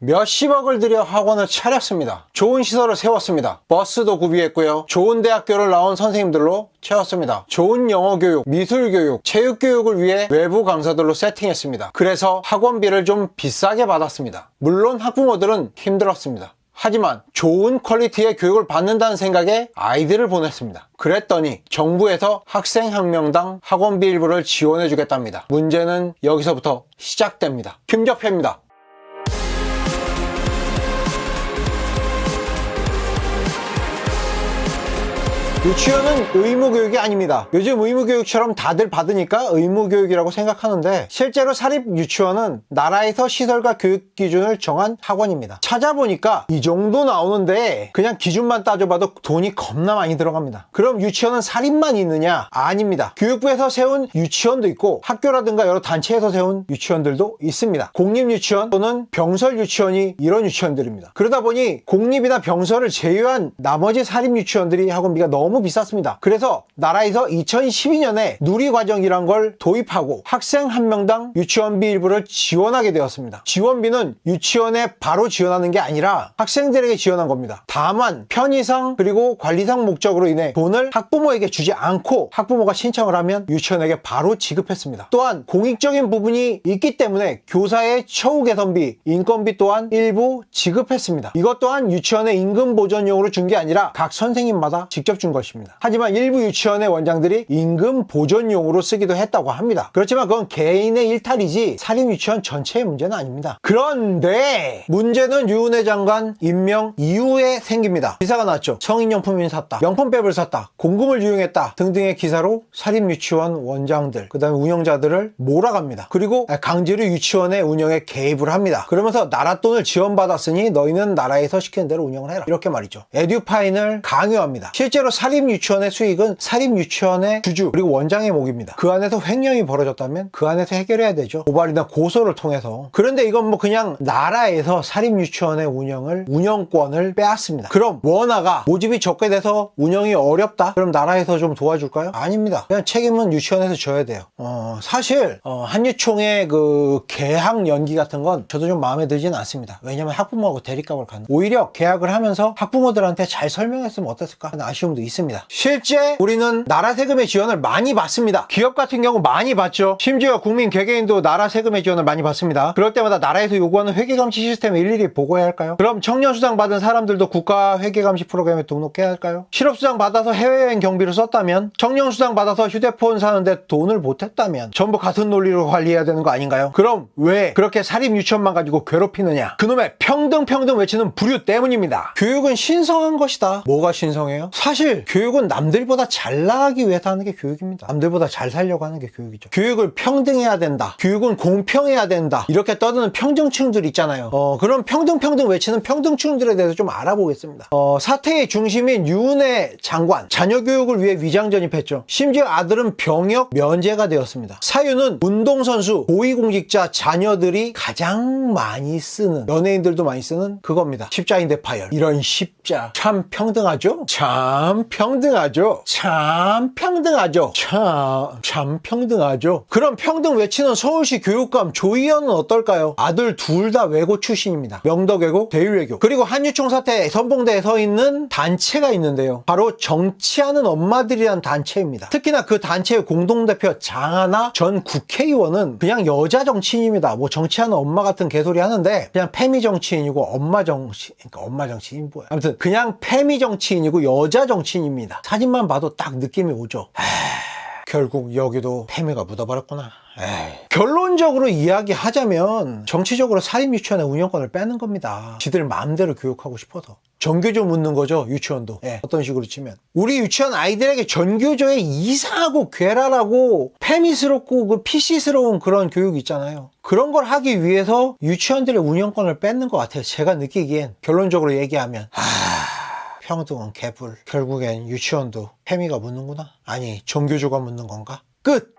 몇십억을 들여 학원을 차렸습니다. 좋은 시설을 세웠습니다. 버스도 구비했고요. 좋은 대학교를 나온 선생님들로 채웠습니다. 좋은 영어 교육, 미술 교육, 체육 교육을 위해 외부 강사들로 세팅했습니다. 그래서 학원비를 좀 비싸게 받았습니다. 물론 학부모들은 힘들었습니다. 하지만 좋은 퀄리티의 교육을 받는다는 생각에 아이들을 보냈습니다. 그랬더니 정부에서 학생 한 명당 학원비 일부를 지원해 주겠답니다. 문제는 여기서부터 시작됩니다. 김적패입니다. 유치원은 의무교육이 아닙니다. 요즘 의무교육처럼 다들 받으니까 의무교육이라고 생각하는데 실제로 사립 유치원은 나라에서 시설과 교육 기준을 정한 학원입니다. 찾아보니까 이 정도 나오는데 그냥 기준만 따져봐도 돈이 겁나 많이 들어갑니다. 그럼 유치원은 사립만 있느냐? 아닙니다. 교육부에서 세운 유치원도 있고 학교라든가 여러 단체에서 세운 유치원들도 있습니다. 공립유치원 또는 병설 유치원이 이런 유치원들입니다. 그러다 보니 공립이나 병설을 제외한 나머지 사립 유치원들이 학원비가 너무 비쌌습니다. 그래서 나라에서 2012년에 누리과정이란 걸 도입하고 학생 한 명당 유치원비 일부를 지원하게 되었습니다. 지원비는 유치원에 바로 지원하는 게 아니라 학생들에게 지원한 겁니다. 다만 편의상 그리고 관리상 목적으로 인해 돈을 학부모에게 주지 않고 학부모가 신청을 하면 유치원에게 바로 지급했습니다. 또한 공익적인 부분이 있기 때문에 교사의 처우 개선비, 인건비 또한 일부 지급했습니다. 이것 또한 유치원의 임금 보전용으로 준 게 아니라 각 선생님마다 직접 준 것입니다. 하지만 일부 유치원의 원장들이 임금 보전용으로 쓰기도 했다고 합니다. 그렇지만 그건 개인의 일탈이지 사립 유치원 전체의 문제는 아닙니다. 그런데 문제는 유은혜 장관 임명 이후에 생깁니다. 기사가 났죠. 성인용품을 샀다. 명품백을 샀다. 공금을 유용했다. 등등의 기사로 사립 유치원 원장들, 그 다음에 운영자들을 몰아갑니다. 그리고 강제로 유치원의 운영에 개입을 합니다. 그러면서 나라 돈을 지원받았으니 너희는 나라에서 시키는 대로 운영을 해라. 이렇게 말이죠. 에듀파인을 강요합니다. 실제로 사립 유치원의 수익은 사립 유치원의 주주 그리고 원장의 목입니다. 그 안에서 횡령이 벌어졌다면 그 안에서 해결해야 되죠. 고발이나 고소를 통해서. 그런데 이건 뭐 그냥 나라에서 사립 유치원의 운영을 운영권을 빼앗습니다. 그럼 원화가 모집이 적게 돼서 운영이 어렵다? 그럼 나라에서 좀 도와줄까요? 아닙니다. 그냥 책임은 유치원에서 져야 돼요. 어, 사실 어, 한유총의 그 개학 연기 같은 건 저도 좀 마음에 들진 않습니다. 왜냐면 학부모하고 대립각을 갖는 오히려 계약을 하면서 학부모들한테 잘 설명했으면 어땠을까 하는 아쉬움도 있습니다. 실제 우리는 나라 세금의 지원을 많이 받습니다. 기업 같은 경우 많이 받죠. 심지어 국민 개개인도 나라 세금의 지원을 많이 받습니다. 그럴 때마다 나라에서 요구하는 회계감시 시스템을 일일이 보고해야 할까요? 그럼 청년수당 받은 사람들도 국가 회계감시 프로그램에 등록해야 할까요? 실업수당 받아서 해외여행 경비를 썼다면 청년수당 받아서 휴대폰 사는데 돈을 못했다면 전부 같은 논리로 관리해야 되는 거 아닌가요? 그럼 왜 그렇게 사립 유치원만 가지고 괴롭히느냐? 그놈의 평등 평등 외치는 부류 때문입니다. 교육은 신성한 것이다. 뭐가 신성해요? 사실 교육은 남들보다 잘 나가기 위해서 하는 게 교육입니다. 남들보다 잘 살려고 하는 게 교육이죠. 교육을 평등해야 된다. 교육은 공평해야 된다. 이렇게 떠드는 평등층들 있잖아요. 어, 그런 평등 평등 외치는 평등층들에 대해서 좀 알아보겠습니다. 어, 사태의 중심인 유은혜 장관 자녀 교육을 위해 위장 전입했죠. 심지어 아들은 병역 면제가 되었습니다. 사유는 운동선수, 고위공직자 자녀들이 가장 많이 쓰는 연예인들도 많이 쓰는 그겁니다. 십자인대 파열. 이런 십자 참 평등하죠? 참 평등하죠? 참 평등하죠? 참, 참 평등하죠? 그럼 평등 외치는 서울시 교육감 조희연은 어떨까요? 아들 둘 다 외고 출신입니다. 명덕외고, 대일외교. 그리고 한유총 사태 선봉대에 서 있는 단체가 있는데요. 바로 정치하는 엄마들이란 단체입니다. 특히나 그 단체의 공동대표 장하나 전 국회의원은 그냥 여자 정치인입니다. 뭐 정치하는 엄마 같은 개소리 하는데 그냥 페미 정치인이고 엄마 정치, 그러니까 엄마 정치인 뭐야. 아무튼 그냥 페미 정치인이고 여자 정치인 입니다. 사진만 봐도 딱 느낌이 오죠. 에이, 결국 여기도 페미가 묻어버렸구나. 에이. 결론적으로 이야기하자면 정치적으로 사립 유치원의 운영권을 빼는 겁니다. 지들 마음대로 교육하고 싶어서. 전교조 묻는 거죠, 유치원도. 예, 어떤 식으로 치면. 우리 유치원 아이들에게 전교조의 이상하고 괴랄하고 페미스럽고 그 PC스러운 그런 교육 있잖아요. 그런 걸 하기 위해서 유치원들의 운영권을 뺏는 것 같아요. 제가 느끼기엔 결론적으로 얘기하면. 아... 평등은 개불. 결국엔 유치원도 페미가 묻는구나. 아니, 종교조가 묻는 건가? 끝!